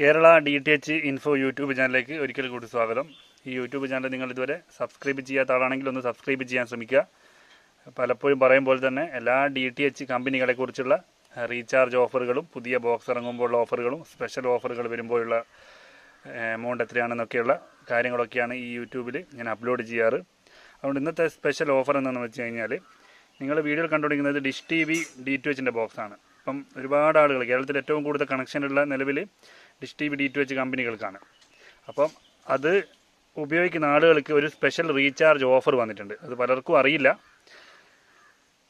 Kerala D T H info YouTube ചാനലിലേക്ക് ഒരിക്കൽ കൂടി സ്വാഗതം. ഈ യൂട്യൂബ് ചാനൽ നിങ്ങൾ ഇതുവരെ സബ്സ്ക്രൈബ് ചെയ്യാത്ത ആളാണെങ്കിൽ ഒന്ന് സബ്സ്ക്രൈബ് ചെയ്യാൻ ശ്രമിക്കുക. പലപ്പോഴും പറയും പോലെ തന്നെ എല്ലാ ഡി ടി എച്ച് കമ്പനികളെ കുറിച്ചുള്ള റീചാർജ് ഓഫറുകളും പുതിയ ബോക്സ് ഇറങ്ങുമ്പോഴുള്ള ഓഫറുകളും സ്പെഷ്യൽ ഓഫറുകൾ വരുമ്പോഴുള്ള എമൗണ്ട് എത്രയാണെന്നൊക്കെയുള്ള കാര്യങ്ങളൊക്കെയാണ് ഈ യൂട്യൂബിൽ ഞാൻ അപ്ലോഡ് ചെയ്യാറ്. അതുകൊണ്ട് ഇന്നത്തെ സ്പെഷ്യൽ ഓഫർ എന്താണെന്ന് വെച്ച് കഴിഞ്ഞാൽ നിങ്ങൾ വീഡിയോയിൽ കണ്ടുപിടിക്കുന്നത് dish T V D two എച്ചിന്റെ ബോക്സാണ് അപ്പം ഒരുപാട് ആളുകൾ കേരളത്തിൽ ഏറ്റവും കൂടുതൽ കണക്ഷനുള്ള നിലവിൽ dish T V D two H കമ്പനികൾക്കാണ്. അപ്പം അത് ഉപയോഗിക്കുന്ന ആളുകൾക്ക് ഒരു സ്പെഷ്യൽ റീചാർജ് ഓഫർ വന്നിട്ടുണ്ട്. അത് പലർക്കും അറിയില്ല.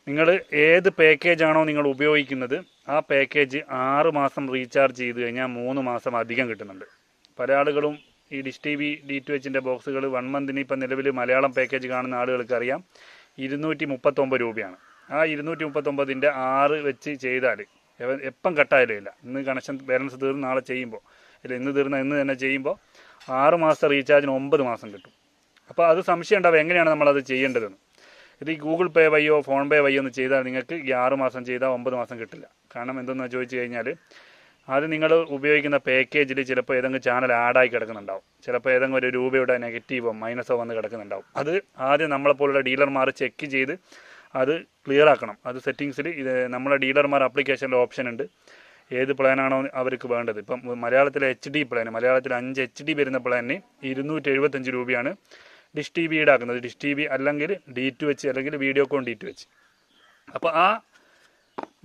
നിങ്ങൾ ഏത് പാക്കേജാണോ നിങ്ങൾ ഉപയോഗിക്കുന്നത് ആ പാക്കേജ് ആറ് മാസം റീചാർജ് ചെയ്ത് കഴിഞ്ഞാൽ മൂന്ന് മാസം അധികം കിട്ടുന്നുണ്ട്. പല ആളുകളും ഈ dish T V D two എച്ചിന്റെ ബോക്സുകൾ വൺ മന്തിന് ഇപ്പം നിലവിൽ മലയാളം പാക്കേജ് കാണുന്ന ആളുകൾക്ക് അറിയാം ഇരുന്നൂറ്റി മുപ്പത്തൊമ്പത് രൂപയാണ്. ആ ഇരുന്നൂറ്റി മുപ്പത്തൊമ്പതിന്റെ ആറ് വെച്ച് ചെയ്താൽ എപ്പം കട്ടായാലും ഇല്ല. ഇന്ന് കണക്ഷൻ ബാലൻസ് തീർന്ന് നാളെ ചെയ്യുമ്പോൾ. ഇല്ല ഇന്ന് തീർന്ന ഇന്ന് തന്നെ ചെയ്യുമ്പോൾ ആറ് മാസത്തെ റീചാർജിന് ഒമ്പത് മാസം കിട്ടും. അപ്പോൾ അത് സംശയം ഉണ്ടാവും എങ്ങനെയാണ് നമ്മളത് ചെയ്യേണ്ടതെന്ന്. ഇത് ഈ ഗൂഗിൾ പേ വഴിയോ ഫോൺ പേ വഴിയോ ഒന്ന് ചെയ്താൽ നിങ്ങൾക്ക് ഈ ആറ് മാസം ചെയ്താൽ ഒമ്പത് മാസം കിട്ടില്ല. കാരണം എന്തെന്ന് ചോദിച്ചു കഴിഞ്ഞാൽ അത് നിങ്ങൾ ഉപയോഗിക്കുന്ന പാക്കേജിൽ ചിലപ്പോൾ ഏതെങ്കിലും ചാനൽ ആഡായി കിടക്കുന്നുണ്ടാവും. ചിലപ്പോൾ ഏതെങ്കിലും ഒരു രൂപയുടെ നെഗറ്റീവോ മൈനസോ വന്ന് കിടക്കുന്നുണ്ടാവും. അത് ആദ്യം നമ്മളെപ്പോലുള്ള ഡീലർമാർ ചെക്ക് ചെയ്ത് അത് ക്ലിയർ ആക്കണം. അത് സെറ്റിങ്സിൽ ഇത് നമ്മുടെ ഡീലർമാർ ആപ്ലിക്കേഷനിൽ ഓപ്ഷൻ ഉണ്ട്. ഏത് പ്ലാനാണോ അവർക്ക് വേണ്ടത്. ഇപ്പം മലയാളത്തിലെ എച്ച് ഡി പ്ലാൻ മലയാളത്തിൽ അഞ്ച് എച്ച് ഡി വരുന്ന പ്ലാനിന് ഇരുന്നൂറ്റി എഴുപത്തഞ്ച് രൂപയാണ് ഡിഷ് ടി വി ഈടാക്കുന്നത് ഡിഷ് ടി വി അല്ലെങ്കിൽ ഡി ടു വെച്ച് അല്ലെങ്കിൽ വീഡിയോ വീഡിയോകോൺ ഡി ടു വെച്ച്. അപ്പോൾ ആ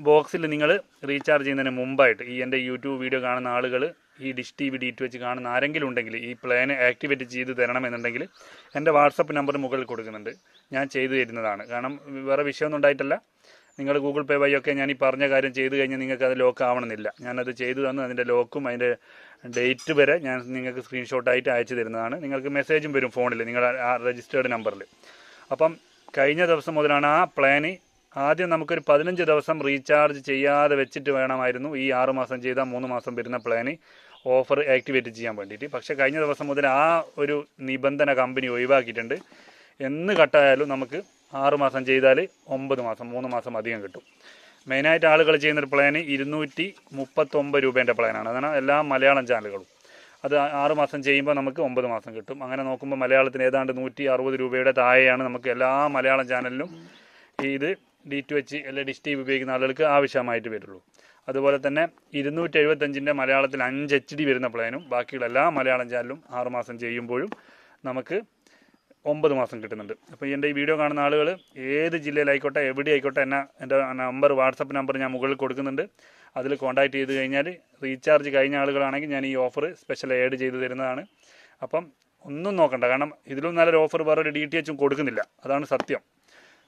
ബോക്സിൽ നിങ്ങൾ റീചാർജ് ചെയ്യുന്നതിന് മുമ്പായിട്ട് ഈ എന്റെ യൂട്യൂബ് വീഡിയോ കാണുന്ന ആളുകൾ ഈ ഡിഷ് ടി വി ഡി വെച്ച് കാണുന്ന ആരെങ്കിലും ഉണ്ടെങ്കിൽ ഈ പ്ലാൻ ആക്ടിവേറ്റ് ചെയ്ത് തരണമെന്നുണ്ടെങ്കിൽ എന്റെ വാട്സപ്പ് നമ്പർ മുകളിൽ കൊടുക്കുന്നുണ്ട്. ഞാൻ ചെയ്തു തരുന്നതാണ്. കാരണം വേറെ വിഷയമൊന്നും ഉണ്ടായിട്ടല്ല. നിങ്ങൾ ഗൂഗിൾ പേ വഴിയൊക്കെ ഞാൻ ഈ പറഞ്ഞ കാര്യം ചെയ്തു കഴിഞ്ഞാൽ നിങ്ങൾക്ക് അത് ലോക്ക് ആവണമെന്നില്ല. ഞാനത് ചെയ്തു തന്നു. അതിന്റെ ലോക്കും അതിന്റെ ഡേറ്റ് വരെ ഞാൻ നിങ്ങൾക്ക് സ്ക്രീൻഷോട്ടായിട്ട് അയച്ചു തരുന്നതാണ്. നിങ്ങൾക്ക് മെസ്സേജും വരും ഫോണിൽ നിങ്ങളുടെ ആ രജിസ്റ്റേർഡ് നമ്പറിൽ അപ്പം കഴിഞ്ഞ ദിവസം മുതലാണ് ആ പ്ലാന് ആദ്യം നമുക്കൊരു പതിനഞ്ച് ദിവസം റീചാർജ് ചെയ്യാതെ വെച്ചിട്ട് വേണമായിരുന്നു ഈ ആറുമാസം ചെയ്താൽ മൂന്ന് മാസം വരുന്ന പ്ലാന് ഓഫർ ആക്ടിവേറ്റ് ചെയ്യാൻ വേണ്ടിയിട്ട്. പക്ഷേ കഴിഞ്ഞ ദിവസം മുതൽ ആ ഒരു നിബന്ധന കമ്പനി ഒഴിവാക്കിയിട്ടുണ്ട്. എന്ന് കട്ടായാലും നമുക്ക് ആറുമാസം ചെയ്താൽ ഒമ്പത് മാസം മൂന്ന് മാസം അധികം കിട്ടും. മെയിനായിട്ട് ആളുകൾ ചെയ്യുന്നൊരു പ്ലാന് ഇരുന്നൂറ്റി മുപ്പത്തൊമ്പത് രൂപേന്റെ പ്ലാനാണ് അതാണ് എല്ലാ മലയാളം ചാനലുകളും. അത് ആറുമാസം ആറ് മാസം ചെയ്യുമ്പോൾ നമുക്ക് ഒമ്പത് മാസം കിട്ടും. അങ്ങനെ നോക്കുമ്പോൾ മലയാളത്തിന് ഏതാണ്ട് നൂറ്റി അറുപത് രൂപയുടെ താഴെയാണ് നമുക്ക് എല്ലാ മലയാളം ചാനലിലും ഇത് ഡി ടു എച്ച് അല്ലെങ്കിൽ ഡിഷ് ടി വി ഉപയോഗിക്കുന്ന ആളുകൾക്ക് ആവശ്യമായിട്ട് വരുള്ളൂ. അതുപോലെ തന്നെ ഇരുന്നൂറ്റി എഴുപത്തഞ്ചിന്റെ മലയാളത്തിൽ അഞ്ച് എച്ച് ഡി വരുന്ന പ്ലാനും ബാക്കിയുള്ള എല്ലാ മലയാളം ചാനലും ആറുമാസം ചെയ്യുമ്പോഴും നമുക്ക് ഒമ്പത് മാസം കിട്ടുന്നുണ്ട്. അപ്പോൾ എന്റെ ഈ വീഡിയോ കാണുന്ന ആളുകൾ ഏത് ജില്ലയിലായിക്കോട്ടെ എവിടെ ആയിക്കോട്ടെ എന്നെ എന്റെ നമ്പർ വാട്സപ്പ് നമ്പർ ഞാൻ മുകളിൽ കൊടുക്കുന്നുണ്ട്. അതിൽ കോൺടാക്ട് ചെയ്ത് കഴിഞ്ഞാൽ റീചാർജ് കഴിഞ്ഞ ആളുകളാണെങ്കിൽ ഞാൻ ഈ ഓഫർ സ്പെഷ്യൽ ആഡ് ചെയ്ത് തരുന്നതാണ്. അപ്പം ഒന്നും നോക്കണ്ട കാരണം ഇതിലും നല്ലൊരു ഓഫർ വേറൊരു ഡി ടി എച്ചും കൊടുക്കുന്നില്ല. അതാണ് സത്യം.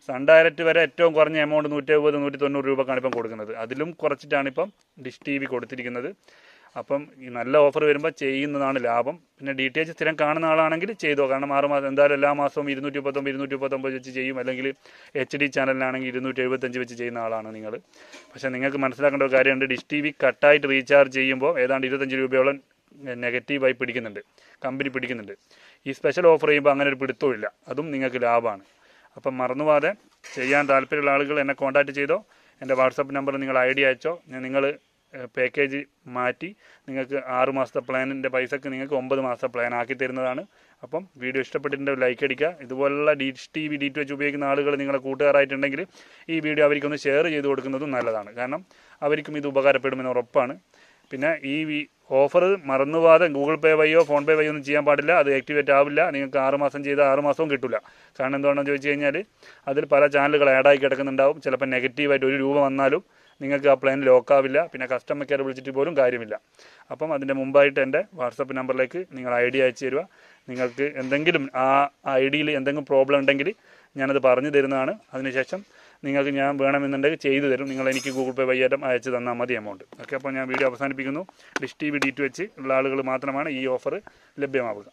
സൺ ഡയറക്റ്റ് വരെ ഏറ്റവും കുറഞ്ഞ എമൗണ്ട് നൂറ്റി എഴുപത് നൂറ്റി തൊണ്ണൂറ് രൂപക്കാണ് ഇപ്പം കൊടുക്കുന്നത്. അതിലും കുറച്ചിട്ടാണ് ഇപ്പം ഡിഷ് ടി വി കൊടുത്തിരിക്കുന്നത്. അപ്പം ഈ നല്ല ഓഫർ വരുമ്പോൾ ചെയ്യുന്നതാണ് ലാഭം. പിന്നെ ഡി ടി എച്ച് സ്ഥിരം കാണുന്ന ആളാണെങ്കിൽ ചെയ്തോ. കാരണം ആറ് മാസം എന്തായാലും എല്ലാ മാസവും ഇരുന്നൂറ്റി മുപ്പത്തൊമ്പത് ഇരുന്നൂറ്റി മുപ്പത്തൊമ്പത് വെച്ച് ചെയ്യും. അല്ലെങ്കിൽ എച്ച് ഡി ചാനലിനാണെങ്കിൽ ഇരുന്നൂറ്റി എഴുപത്തഞ്ച് വെച്ച് ചെയ്യുന്ന ആളാണ് നിങ്ങൾ. പക്ഷേ നിങ്ങൾക്ക് മനസ്സിലാക്കേണ്ട ഒരു കാര്യമുണ്ട്. ഡിഷ് ടി വി കട്ടായിട്ട് റീചാർജ് ചെയ്യുമ്പോൾ ഏതാണ്ട് ഇരുപത്തഞ്ച് രൂപയോളം നെഗറ്റീവായി പിടിക്കുന്നുണ്ട്. കമ്പനി പിടിക്കുന്നുണ്ട്. ഈ സ്പെഷ്യൽ ഓഫർ ചെയ്യുമ്പോൾ അങ്ങനെ ഒരു പിടുത്തവും ഇല്ല. അതും നിങ്ങൾക്ക് ലാഭമാണ്. അപ്പം മറന്നുപോകാതെ ചെയ്യാൻ താല്പര്യമുള്ള ആളുകൾ എന്നെ കോൺടാക്റ്റ് ചെയ്തോ? എന്റെ വാട്സപ്പ് നമ്പർ നിങ്ങൾ ഐ ഡി അയച്ചോ? നിങ്ങൾ പാക്കേജ് മാറ്റി നിങ്ങൾക്ക് ആറ് മാസത്തെ പ്ലാനിന്റെ പൈസക്ക് നിങ്ങൾക്ക് ഒമ്പത് മാസത്തെ പ്ലാൻ ആക്കി തരുന്നതാണ്. അപ്പം വീഡിയോ ഇഷ്ടപ്പെട്ടിട്ടുണ്ടെങ്കിൽ ലൈക്ക് അടിക്കുക. ഇതുപോലുള്ള D T V D two വെച്ച് ഉപയോഗിക്കുന്ന ആളുകൾ നിങ്ങളെ കൂട്ടുകാരായിട്ടുണ്ടെങ്കിൽ ഈ വീഡിയോ അവർക്കൊന്ന് ഷെയർ ചെയ്ത് കൊടുക്കുന്നതും നല്ലതാണ്. കാരണം അവർക്കും ഇത് ഉപകാരപ്പെടുമെന്ന് ഉറപ്പാണ്. പിന്നെ ഈ ഓഫർ മറന്നുപോകാതെ ഗൂഗിൾ പേ വഴിയോ ഫോൺ പേ വഴിയോ ഒന്നും ചെയ്യാൻ പാടില്ല. അത് ആക്ടിവേറ്റ് ആവില്ല. നിങ്ങൾക്ക് ആറ് മാസം ആറുമാസവും ആറ് മാസവും കിട്ടില്ല കാരണം എന്താണെന്ന് ചോദിച്ചു കഴിഞ്ഞാൽ അതിൽ പല ചാനലുകൾ ആഡായി കിടക്കുന്നുണ്ടാവും. ചിലപ്പോൾ നെഗറ്റീവായിട്ട് ഒരു രൂപ വന്നാലും നിങ്ങൾക്ക് ആ പ്ലാൻ ലോക്കാവില്ല പിന്നെ കസ്റ്റമർ കെയർ വിളിച്ചിട്ട് പോലും കാര്യമില്ല. അപ്പം അതിന്റെ മുമ്പായിട്ട് എന്റെ വാട്സപ്പ് നമ്പറിലേക്ക് നിങ്ങൾ ഐ ഡി അയച്ചു തരിക. നിങ്ങൾക്ക് എന്തെങ്കിലും ആ ഐ ഡിയിൽ എന്തെങ്കിലും പ്രോബ്ലം ഉണ്ടെങ്കിൽ ഞാനത് പറഞ്ഞു തരുന്നതാണ്. അതിനുശേഷം നിങ്ങൾക്ക് ഞാൻ വേണമെന്നുണ്ടെങ്കിൽ ചെയ്തു തരും. നിങ്ങൾ എനിക്ക് ഗൂഗിൾ പേ വയ്യാറ്റം അയച്ചു തന്നാൽ മതി എമൗണ്ട് ഓക്കെ അപ്പോൾ ഞാൻ വീഡിയോ അവസാനിപ്പിക്കുന്നു. Dish T V D two വെച്ച് ഉള്ള ആളുകൾ മാത്രമാണ് ഈ ഓഫർ ലഭ്യമാവുക.